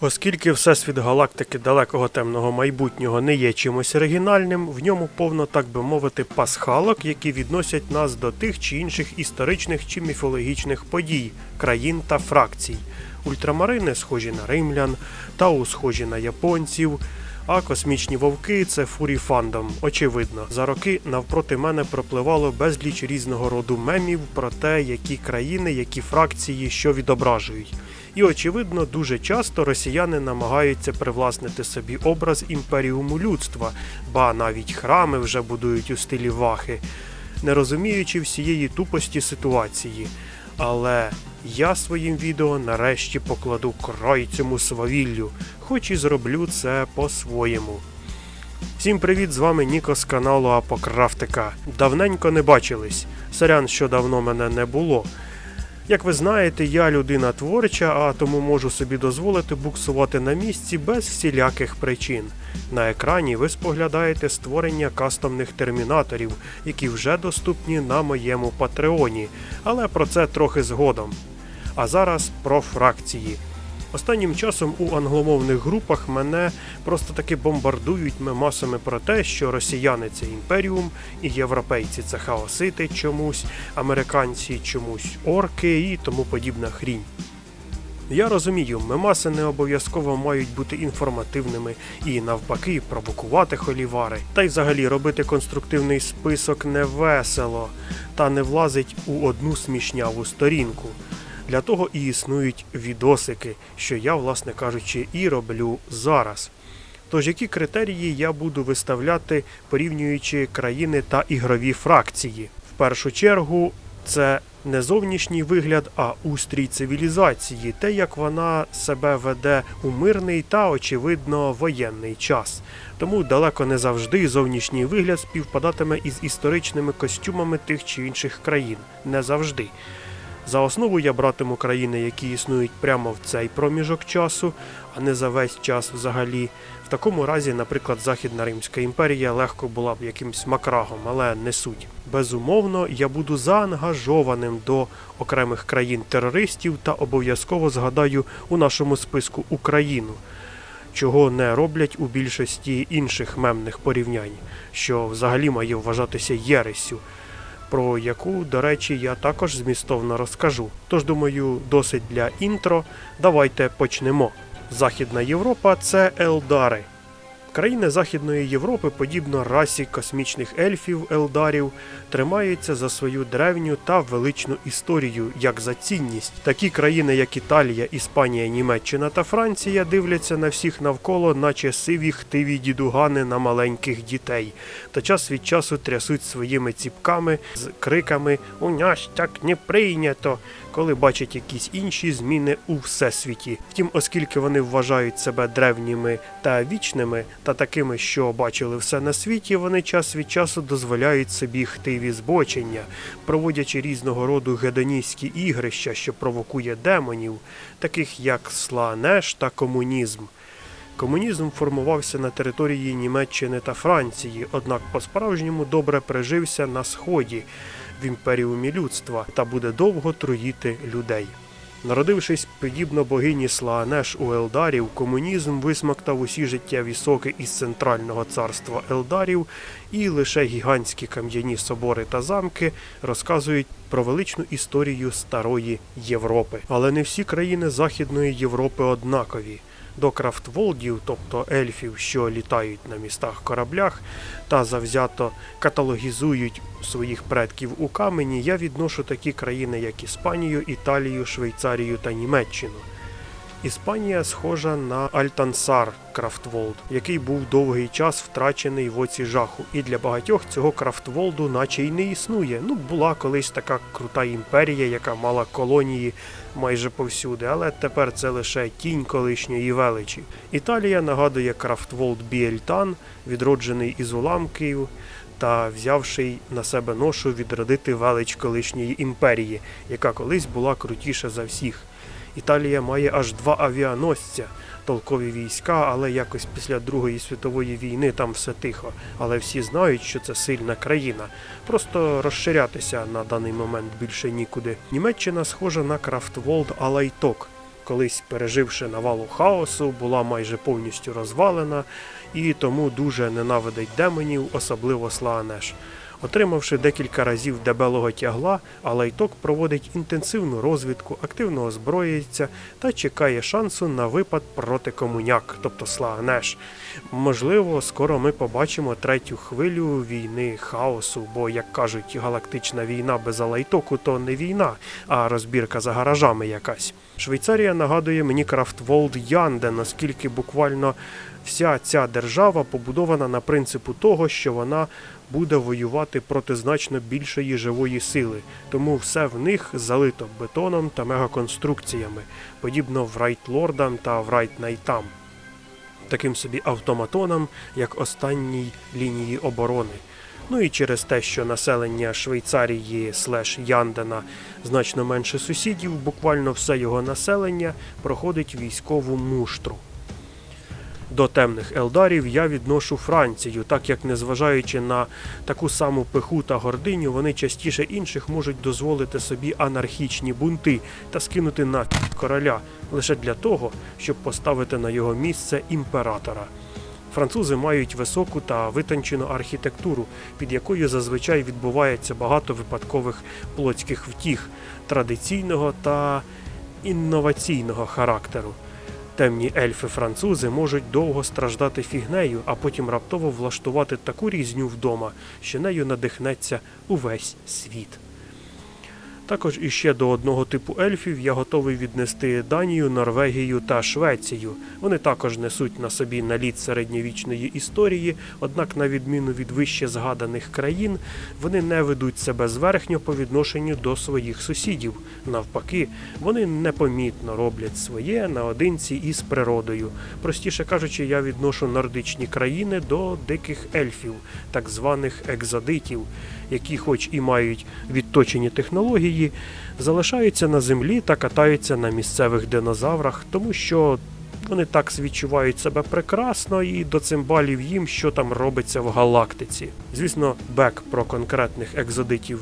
Оскільки всесвіт галактики далекого темного майбутнього не є чимось оригінальним, в ньому повно, так би мовити, пасхалок, які відносять нас до тих чи інших історичних чи міфологічних подій, країн та фракцій. Ультрамарини схожі на римлян, тау схожі на японців. А космічні вовки це фурі фандом. Очевидно, за роки навпроти мене пропливало безліч різного роду мемів про те, які країни, які фракції що відображують. І очевидно, дуже часто росіяни намагаються привласнити собі образ імперіуму людства, ба навіть храми вже будують у стилі вахи, не розуміючи всієї тупості ситуації. Але я своїм відео нарешті покладу край цьому свавіллю, хоч і зроблю це по-своєму. Всім привіт, з вами Ніко з каналу Апокрафтика. Давненько не бачились. Сорян, що давно мене не було. Як ви знаєте, я людина творча, а тому можу собі дозволити буксувати на місці без всіляких причин. На екрані ви споглядаєте створення кастомних термінаторів, які вже доступні на моєму патреоні, але про це трохи згодом. А зараз про фракції. Останнім часом у англомовних групах мене просто таки бомбардують мемасами про те, що росіяни це імперіум, і європейці це хаосити чомусь, американці чомусь орки і тому подібна хрінь. Я розумію, мемаси не обов'язково мають бути інформативними і навпаки провокувати холівари. Та й взагалі робити конструктивний список не весело та не влазить у одну смішняву сторінку. Для того і існують відосики, що я, власне кажучи, і роблю зараз. Тож які критерії я буду виставляти, порівнюючи країни та ігрові фракції? В першу чергу, це не зовнішній вигляд, а устрій цивілізації, те, як вона себе веде у мирний та, очевидно, воєнний час. Тому далеко не завжди зовнішній вигляд співпадатиме із історичними костюмами тих чи інших країн. Не завжди. За основу я братиму країни, які існують прямо в цей проміжок часу, а не за весь час взагалі. В такому разі, наприклад, Західна Римська імперія легко була б якимсь макрагом, але не суть. Безумовно, я буду заангажованим до окремих країн-терористів та обов'язково згадаю у нашому списку Україну, чого не роблять у більшості інших мемних порівнянь, що взагалі має вважатися єресю про яку, до речі, я також змістовно розкажу. Тож, думаю, досить для інтро. Давайте почнемо. Західна Європа це Елдари. Країни Західної Європи, подібно расі космічних ельфів Елдарів, тримаються за свою древню та величну історію як за цінність. Такі країни, як Італія, Іспанія, Німеччина та Франція, дивляться на всіх навколо, наче сиві хтиві дідугани на маленьких дітей, та час від часу трясуть своїми ціпками з криками У нас так не прийнято, коли бачать якісь інші зміни у всесвіті. Втім, оскільки вони вважають себе древніми та вічними, та такими, що бачили все на світі, вони час від часу дозволяють собі хтиві збочення, проводячи різного роду гедоністські ігрища, що провокує демонів, таких як сланеш та комунізм. Комунізм формувався на території Німеччини та Франції, однак по-справжньому добре прижився на сході в імперіумі людства та буде довго труїти людей. Народившись подібно богині Слаанеш у Елдарів, комунізм висмоктав усі життєві соки із центрального царства Елдарів, і лише гігантські кам'яні собори та замки розказують про величну історію старої Європи. Але не всі країни Західної Європи однакові. До крафтволдів, тобто ельфів, що літають на містах кораблях та завзято каталогізують своїх предків у камені, я відношу такі країни, як Іспанію, Італію, Швейцарію та Німеччину. Іспанія схожа на Альтансар Крафтволд, який був довгий час втрачений в оці жаху, і для багатьох цього Крафтволду наче й не існує. Ну, була колись така крута імперія, яка мала колонії майже повсюди, але тепер це лише тінь колишньої величі. Італія нагадує Крафтволд Біельтан, відроджений із уламків та взявши на себе ношу відродити велич колишньої імперії, яка колись була крутіша за всіх. Італія має аж два авіаносця, толкові війська, але якось після Другої світової війни там все тихо. Але всі знають, що це сильна країна. Просто розширятися на даний момент більше нікуди. Німеччина схожа на Крафтволд Алайток. колись переживши навалу хаосу, була майже повністю розвалена і тому дуже ненавидить демонів, особливо Слаанеш. Отримавши декілька разів дебелого тягла, Алайток проводить інтенсивну розвідку, активно озброюється та чекає шансу на випад проти комуняк, тобто Слаанеш. Можливо, скоро ми побачимо третю хвилю війни хаосу, бо, як кажуть, галактична війна без Алайтоку то не війна, а розбірка за гаражами якась. Швейцарія нагадує мені Крафтволд Янден, оскільки буквально вся ця держава побудована на принципу того, що вона буде воювати проти значно більшої живої сили, тому все в них залито бетоном та мегаконструкціями, подібно Врайтлордам та Врайтнайтам, таким собі автоматонам, як останній лінії оборони. Ну і через те, що населення Швейцарії слеш Яндена значно менше сусідів, буквально все його населення проходить військову муштру. До темних елдарів я відношу Францію, так як, незважаючи на таку саму пиху та гординю, вони частіше інших можуть дозволити собі анархічні бунти та скинути на короля лише для того, щоб поставити на його місце імператора. Французи мають високу та витончену архітектуру, під якою зазвичай відбувається багато випадкових плотських втіх традиційного та інноваційного характеру. Темні ельфи-французи можуть довго страждати фігнею, а потім раптово влаштувати таку різню вдома, що нею надихнеться увесь світ. Також іще до одного типу ельфів я готовий віднести Данію, Норвегію та Швецію. Вони також несуть на собі наліт середньовічної історії, однак, на відміну від вище згаданих країн, вони не ведуть себе зверхньо по відношенню до своїх сусідів. Навпаки, вони непомітно роблять своє наодинці із природою. Простіше кажучи, я відношу нордичні країни до диких ельфів, так званих екзодитів, які, хоч і мають відточені технології, залишаються на землі та катаються на місцевих динозаврах, тому що вони так відчувають себе прекрасно і до цимбалів їм, що там робиться в галактиці. Звісно, бек про конкретних екзодитів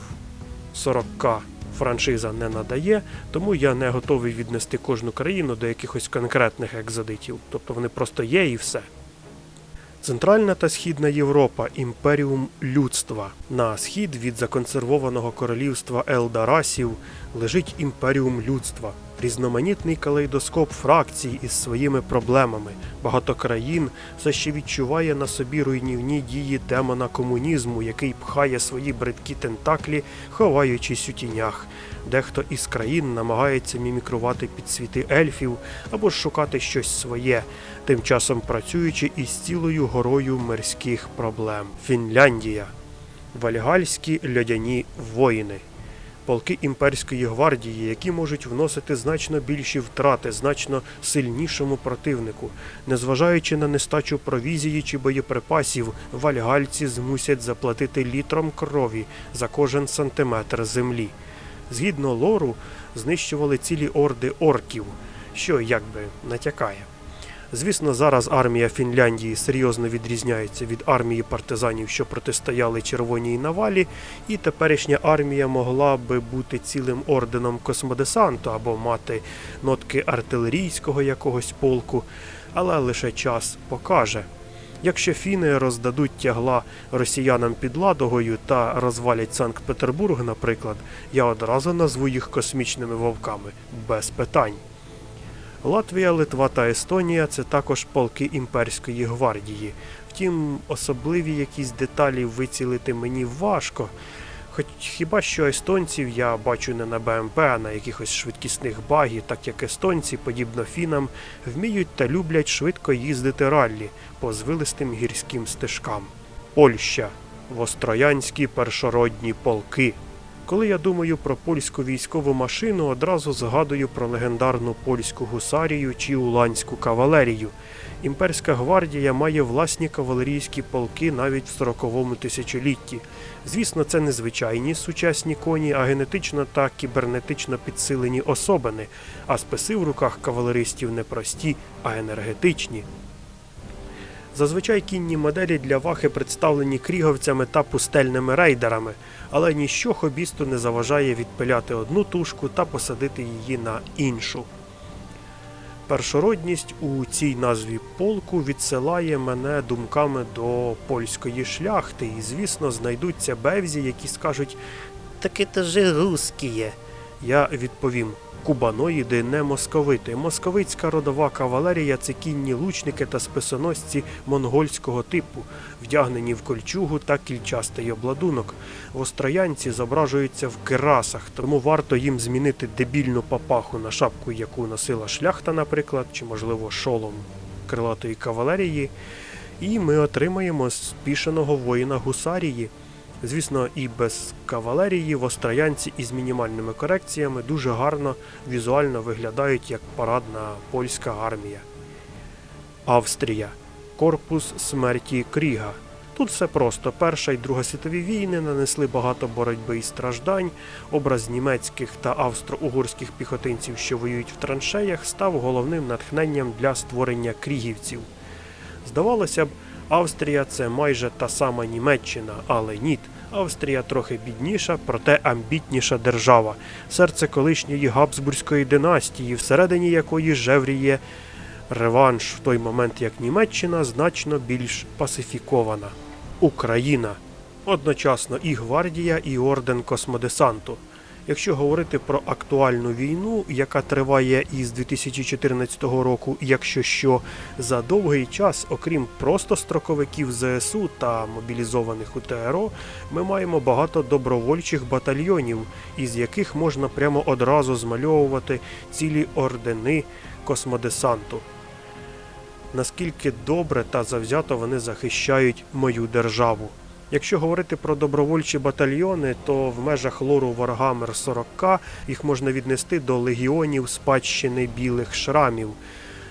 40к франшиза не надає, тому я не готовий віднести кожну країну до якихось конкретних екзодитів. Тобто вони просто є і все. Центральна та Східна Європа імперіум людства. На схід від законсервованого королівства Елдарасів лежить імперіум людства, різноманітний калейдоскоп фракцій із своїми проблемами. Багато країн все ще відчуває на собі руйнівні дії демона комунізму, який пхає свої бридкі тентаклі, ховаючись у тінях. Дехто із країн намагається мімікрувати під світи ельфів або ж шукати щось своє, тим часом працюючи із цілою горою мирських проблем. Фінляндія. Вальгальські льодяні воїни. Полки імперської гвардії, які можуть вносити значно більші втрати, значно сильнішому противнику. Незважаючи на нестачу провізії чи боєприпасів, вальгальці змусять заплатити літром крові за кожен сантиметр землі. Згідно лору, знищували цілі орди орків, що якби натякає. Звісно, зараз армія Фінляндії серйозно відрізняється від армії партизанів, що протистояли Червоній навалі, і теперішня армія могла би бути цілим орденом космодесанту або мати нотки артилерійського якогось полку, але лише час покаже. Якщо фіни роздадуть тягла росіянам під Ладогою та розвалять Санкт-Петербург, наприклад, я одразу назву їх космічними вовками без питань. Латвія, Литва та Естонія це також полки імперської гвардії. Втім, особливі якісь деталі вицілити мені важко. Хоч хіба що естонців я бачу не на БМП, а на якихось швидкісних багі, так як естонці, подібно фінам, вміють та люблять швидко їздити раллі по звилистим гірським стежкам. Польща Востроянські першородні полки. Коли я думаю про польську військову машину, одразу згадую про легендарну польську гусарію чи уланську кавалерію. Імперська гвардія має власні кавалерійські полки навіть в 40-му тисячолітті. Звісно, це не звичайні сучасні коні, а генетично та кібернетично підсилені особини, а списи в руках кавалеристів не прості, а енергетичні. Зазвичай кінні моделі для вахи представлені кріговцями та пустельними рейдерами, але ніщо хобісту не заважає відпиляти одну тушку та посадити її на іншу. Першородність у цій назві полку відсилає мене думками до польської шляхти, і, звісно, знайдуться бевзі, які скажуть «Таки то же русскіє». Я відповім: кубаноїди не московити. Московицька родова кавалерія це кінні лучники та списоносці монгольського типу, вдягнені в кольчугу та кільчастий обладунок. Остроянці зображуються в кирасах, тому варто їм змінити дебільну папаху на шапку, яку носила шляхта, наприклад, чи, можливо, шолом крилатої кавалерії, і ми отримаємо спішеного воїна гусарії. Звісно, і без кавалерії в Остроянці із мінімальними корекціями дуже гарно візуально виглядають як парадна польська армія. Австрія. Корпус смерті Кріга. Тут все просто. Перша і Друга світові війни нанесли багато боротьби і страждань. Образ німецьких та австро-угорських піхотинців, що воюють в траншеях, став головним натхненням для створення крігівців. Здавалося б, Австрія це майже та сама Німеччина, але ні. Австрія трохи бідніша, проте амбітніша держава, серце колишньої Габсбурзької династії, всередині якої жевріє реванш в той момент, як Німеччина значно більш пасифікована. Україна одночасно і гвардія, і орден космодесанту. Якщо говорити про актуальну війну, яка триває із 2014 року, якщо що, за довгий час, окрім просто строковиків ЗСУ та мобілізованих у ТРО, ми маємо багато добровольчих батальйонів, із яких можна прямо одразу змальовувати цілі ордени космодесанту. Наскільки добре та завзято вони захищають мою державу. Якщо говорити про добровольчі батальйони, то в межах лору Warhammer 40К їх можна віднести до легіонів спадщини білих шрамів,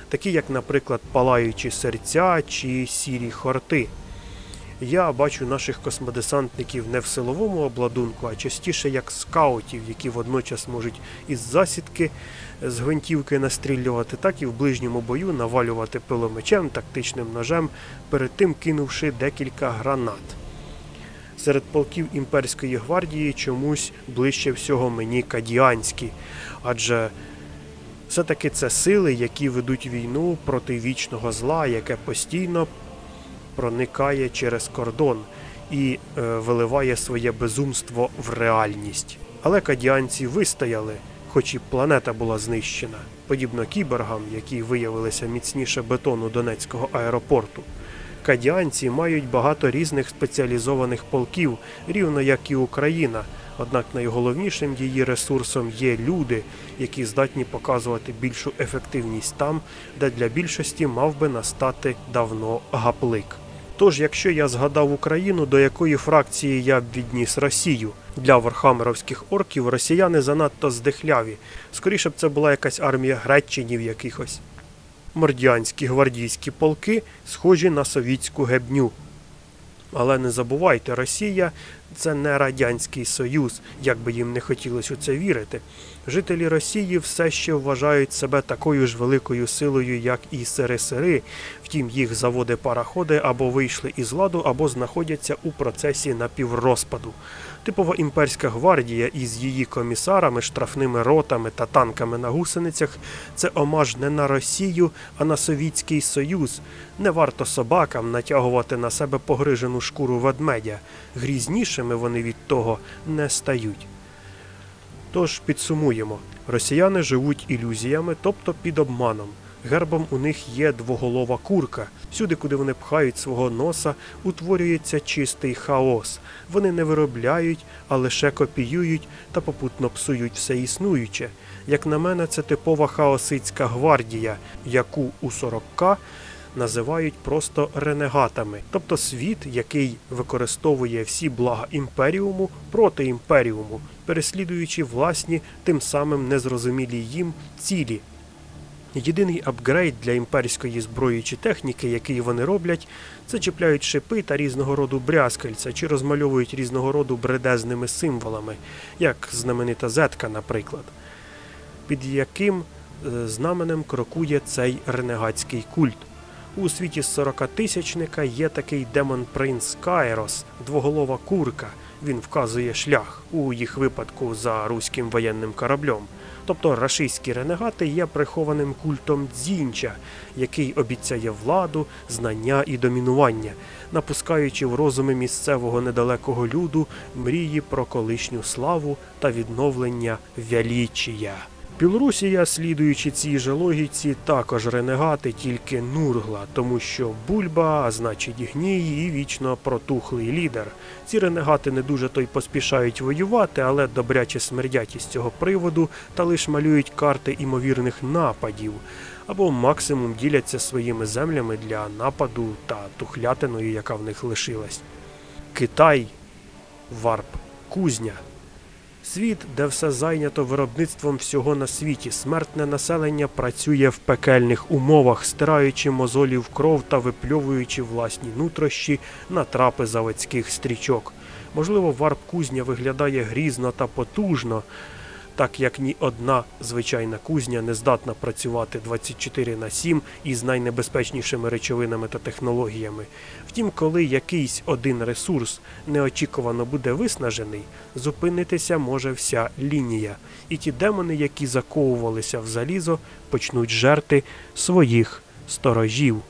такі як, наприклад, палаючі серця чи сірі хорти. Я бачу наших космодесантників не в силовому обладунку, а частіше як скаутів, які водночас можуть із засідки з гвинтівки настрілювати, так і в ближньому бою навалювати пиломечем, тактичним ножем, перед тим кинувши декілька гранат. Серед полків імперської гвардії чомусь ближче всього мені кадіанські, адже все-таки це сили, які ведуть війну проти вічного зла, яке постійно проникає через кордон і е, виливає своє безумство в реальність. Але кадіанці вистояли, хоч і планета була знищена, подібно кіборгам, які виявилися міцніше бетону Донецького аеропорту. Кадіанці мають багато різних спеціалізованих полків, рівно як і Україна. Однак найголовнішим її ресурсом є люди, які здатні показувати більшу ефективність там, де для більшості мав би настати давно гаплик. Тож, якщо я згадав Україну, до якої фракції я б відніс Росію для вархамеровських орків, росіяни занадто здихляві. Скоріше б це була якась армія гречинів якихось. Мордянські гвардійські полки схожі на совітську гебню. Але не забувайте, Росія це не Радянський Союз, як би їм не хотілося у це вірити. Жителі Росії все ще вважають себе такою ж великою силою, як і СРСРи. Втім, їх заводи параходи або вийшли із ладу, або знаходяться у процесі напіврозпаду. Типова імперська гвардія із її комісарами, штрафними ротами та танками на гусеницях це омаж не на Росію, а на Совітський Союз. Не варто собакам натягувати на себе погрижену шкуру ведмедя. Грізнішими вони від того не стають. Тож підсумуємо: росіяни живуть ілюзіями, тобто під обманом. Гербом у них є двоголова курка. Всюди, куди вони пхають свого носа, утворюється чистий хаос. Вони не виробляють, а лише копіюють та попутно псують все існуюче. Як на мене, це типова хаосицька гвардія, яку у 40К називають просто ренегатами, тобто світ, який використовує всі блага імперіуму проти імперіуму, переслідуючи власні, тим самим незрозумілі їм цілі. Єдиний апгрейд для імперської зброї чи техніки, який вони роблять, це чіпляють шипи та різного роду брязкальця чи розмальовують різного роду бредезними символами, як знаменита зетка, наприклад, під яким е, знаменем крокує цей ренегатський культ. У світі 40-тисячника є такий демон принц Кайрос, двоголова курка. Він вказує шлях у їх випадку за руським воєнним кораблем. Тобто рашистські ренегати є прихованим культом дзінча, який обіцяє владу, знання і домінування, напускаючи в розуми місцевого недалекого люду мрії про колишню славу та відновлення вялічія. Білорусія, слідуючи цій же логіці, також ренегати тільки Нургла, тому що бульба, а значить гній і вічно протухлий лідер. Ці ренегати не дуже то й поспішають воювати, але добряче смердять із цього приводу та лиш малюють карти імовірних нападів, або максимум діляться своїми землями для нападу та тухлятиною, яка в них лишилась. Китай, варп, кузня. Світ, де все зайнято виробництвом всього на світі, смертне населення працює в пекельних умовах, стираючи мозолі в кров та випльовуючи власні нутрощі на трапи заводських стрічок. Можливо, варп кузня виглядає грізно та потужно, так як ні одна звичайна кузня не здатна працювати 24 на 7 із найнебезпечнішими речовинами та технологіями. Втім, коли якийсь один ресурс неочікувано буде виснажений, зупинитися може вся лінія, і ті демони, які заковувалися в залізо, почнуть жерти своїх сторожів.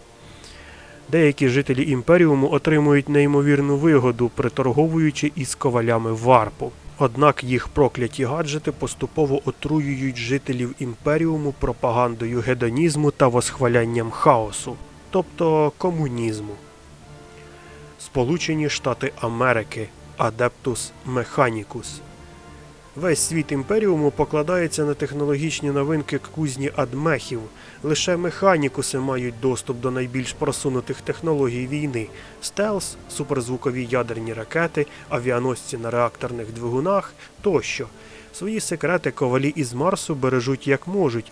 Деякі жителі імперіуму отримують неймовірну вигоду, приторговуючи із ковалями варпу. Однак їх прокляті гаджети поступово отруюють жителів імперіуму пропагандою гедонізму та восхвалянням хаосу, тобто комунізму. Сполучені Штати Америки Адептус Механікус. Весь світ імперіуму покладається на технологічні новинки кузні адмехів. Лише механікуси мають доступ до найбільш просунутих технологій війни: стелс, суперзвукові ядерні ракети, авіаносці на реакторних двигунах тощо. Свої секрети ковалі із Марсу бережуть як можуть,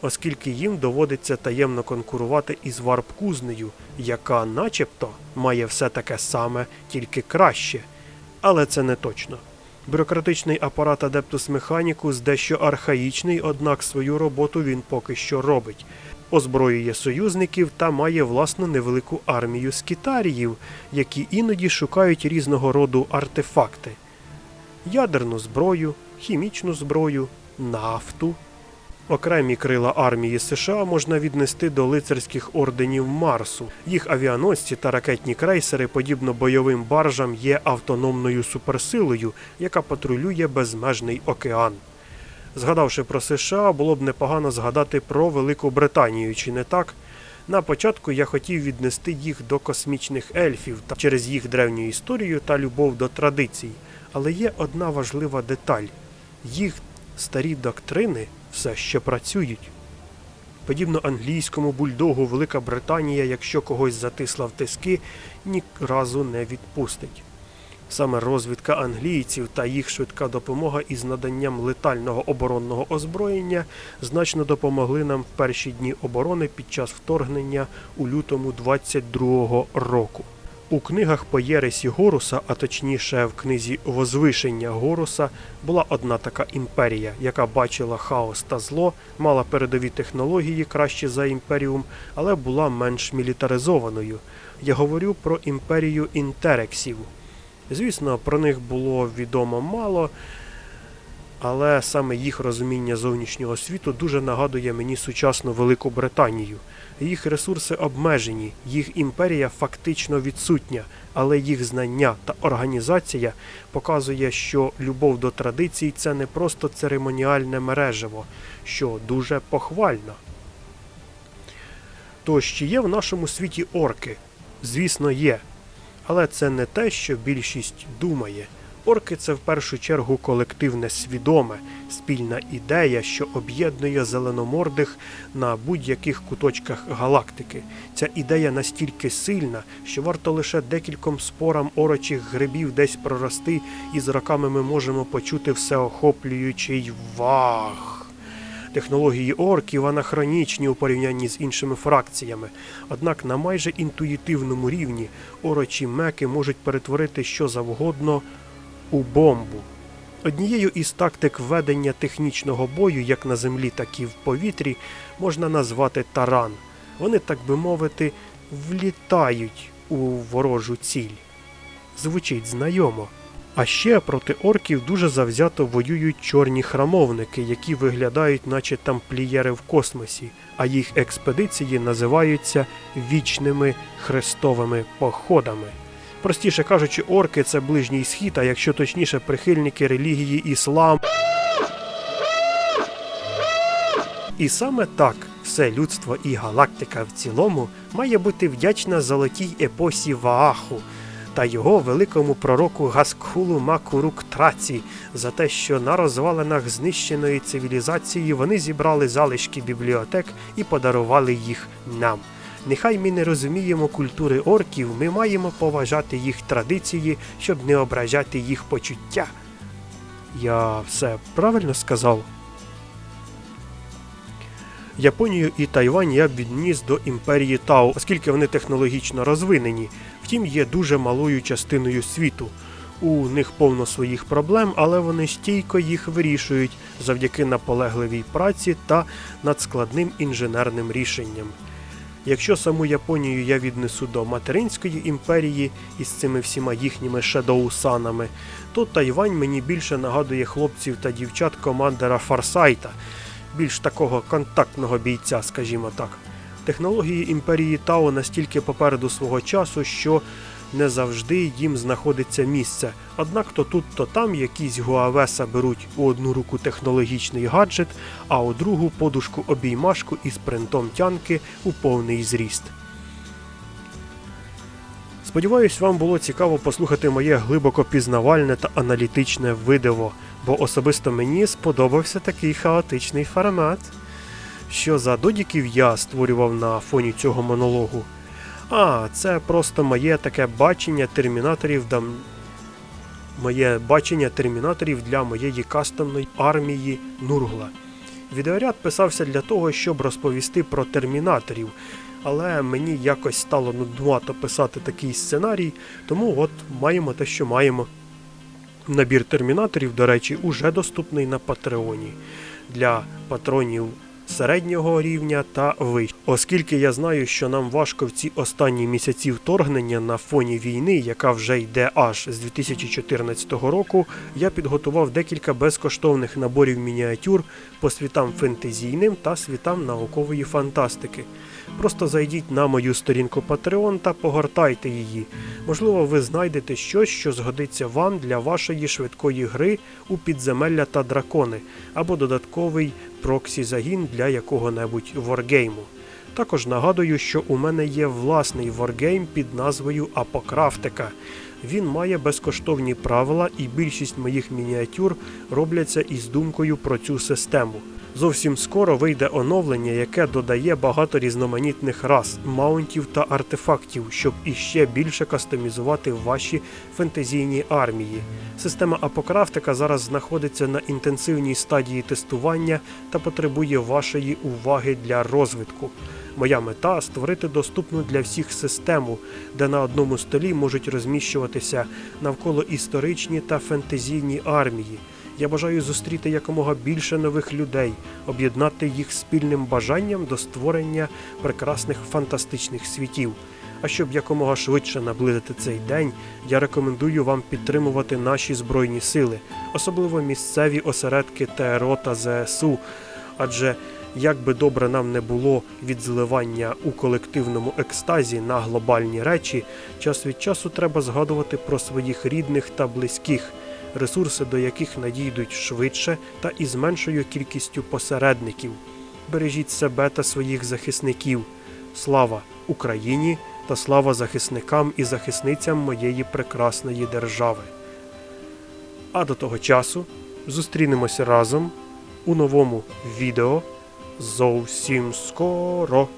оскільки їм доводиться таємно конкурувати із варп-кузнею, яка, начебто, має все таке саме, тільки краще. Але це не точно. Бюрократичний апарат Adeptus Mechanicus дещо архаїчний, однак свою роботу він поки що робить. Озброює союзників та має власну невелику армію скітаріїв, які іноді шукають різного роду артефакти: ядерну зброю, хімічну зброю, нафту. Окремі крила армії США можна віднести до лицарських орденів Марсу. Їх авіаносці та ракетні крейсери, подібно бойовим баржам, є автономною суперсилою, яка патрулює безмежний океан. Згадавши про США, було б непогано згадати про Велику Британію, чи не так? На початку я хотів віднести їх до космічних ельфів та через їх древню історію та любов до традицій. Але є одна важлива деталь: їх старі доктрини все ще працюють. Подібно англійському бульдогу, Велика Британія, якщо когось затисла в тиски, ні разу не відпустить. Саме розвідка англійців та їх швидка допомога із наданням летального оборонного озброєння значно допомогли нам в перші дні оборони під час вторгнення у лютому 22-го року. У книгах по Єресі Горуса, а точніше в книзі Возвишення Горуса, була одна така імперія, яка бачила хаос та зло, мала передові технології краще за імперіум, але була менш мілітаризованою. Я говорю про імперію інтерексів. Звісно, про них було відомо мало, але саме їх розуміння зовнішнього світу дуже нагадує мені сучасну Велику Британію. Їх ресурси обмежені, їх імперія фактично відсутня, але їх знання та організація показує, що любов до традицій це не просто церемоніальне мережево, що дуже похвально. Тож чи є в нашому світі орки? Звісно, є. Але це не те, що більшість думає. Орки це в першу чергу колективне свідоме, спільна ідея, що об'єднує зеленомордих на будь-яких куточках галактики. Ця ідея настільки сильна, що варто лише декільком спорам орочих грибів десь прорости, і з роками ми можемо почути всеохоплюючий вах. Технології орків анахронічні у порівнянні з іншими фракціями, однак на майже інтуїтивному рівні орочі меки можуть перетворити що завгодно у бомбу. Однією із тактик ведення технічного бою, як на землі, так і в повітрі, можна назвати таран. Вони, так би мовити, влітають у ворожу ціль. Звучить знайомо. А ще проти орків дуже завзято воюють чорні храмовники, які виглядають, наче тамплієри в космосі, а їх експедиції називаються вічними хрестовими походами. Простіше кажучи, орки це ближній схід, а якщо точніше, прихильники релігії іслам. І саме так все людство і галактика в цілому має бути вдячна золотій епосі Вааху та його великому пророку Гаскхулу Макурук Траці за те, що на розвалинах знищеної цивілізації вони зібрали залишки бібліотек і подарували їх нам. Нехай ми не розуміємо культури орків, ми маємо поважати їх традиції, щоб не ображати їх почуття. Я все правильно сказав? Японію і Тайвань я б відніс до імперії Тао, оскільки вони технологічно розвинені, втім є дуже малою частиною світу. У них повно своїх проблем, але вони стійко їх вирішують завдяки наполегливій праці та надскладним інженерним рішенням. Якщо саму Японію я віднесу до материнської імперії із цими всіма їхніми шедоусанами, то Тайвань мені більше нагадує хлопців та дівчат командера Фарсайта, більш такого контактного бійця, скажімо так. Технології імперії Тао настільки попереду свого часу, що не завжди їм знаходиться місце. Однак то тут, то там якісь гуавеса беруть у одну руку технологічний гаджет, а у другу подушку обіймашку із принтом тянки у повний зріст. Сподіваюсь, вам було цікаво послухати моє глибоко пізнавальне та аналітичне видиво, бо особисто мені сподобався такий хаотичний формат. Що за додіків я створював на фоні цього монологу? А, це просто моє таке бачення термінаторів дам... моє бачення термінаторів для моєї кастомної армії Нургла. Відеоряд писався для того, щоб розповісти про термінаторів, але мені якось стало нуднувато писати такий сценарій, тому от маємо те, що маємо. Набір термінаторів, до речі, уже доступний на Патреоні для патронів середнього рівня та вище. Оскільки я знаю, що нам важко в ці останні місяці вторгнення на фоні війни, яка вже йде аж з 2014 року, я підготував декілька безкоштовних наборів мініатюр по світам фентезійним та світам наукової фантастики. Просто зайдіть на мою сторінку Patreon та погортайте її. Можливо, ви знайдете щось, що згодиться вам для вашої швидкої гри у підземелля та дракони, або додатковий проксі-загін для якого-небудь воргейму. Також нагадую, що у мене є власний воргейм під назвою Апокрафтика. Він має безкоштовні правила, і більшість моїх мініатюр робляться із думкою про цю систему. Зовсім скоро вийде оновлення, яке додає багато різноманітних рас, маунтів та артефактів, щоб іще більше кастомізувати ваші фентезійні армії. Система Апокрафтика зараз знаходиться на інтенсивній стадії тестування та потребує вашої уваги для розвитку. Моя мета створити доступну для всіх систему, де на одному столі можуть розміщуватися навколо історичні та фентезійні армії. Я бажаю зустріти якомога більше нових людей, об'єднати їх спільним бажанням до створення прекрасних фантастичних світів. А щоб якомога швидше наблизити цей день, я рекомендую вам підтримувати наші збройні сили, особливо місцеві осередки ТРО та ЗСУ. Адже як би добре нам не було від зливання у колективному екстазі на глобальні речі, час від часу треба згадувати про своїх рідних та близьких, ресурси до яких надійдуть швидше та із меншою кількістю посередників. Бережіть себе та своїх захисників. Слава Україні та слава захисникам і захисницям моєї прекрасної держави. А до того часу зустрінемося разом у новому відео зовсім скоро.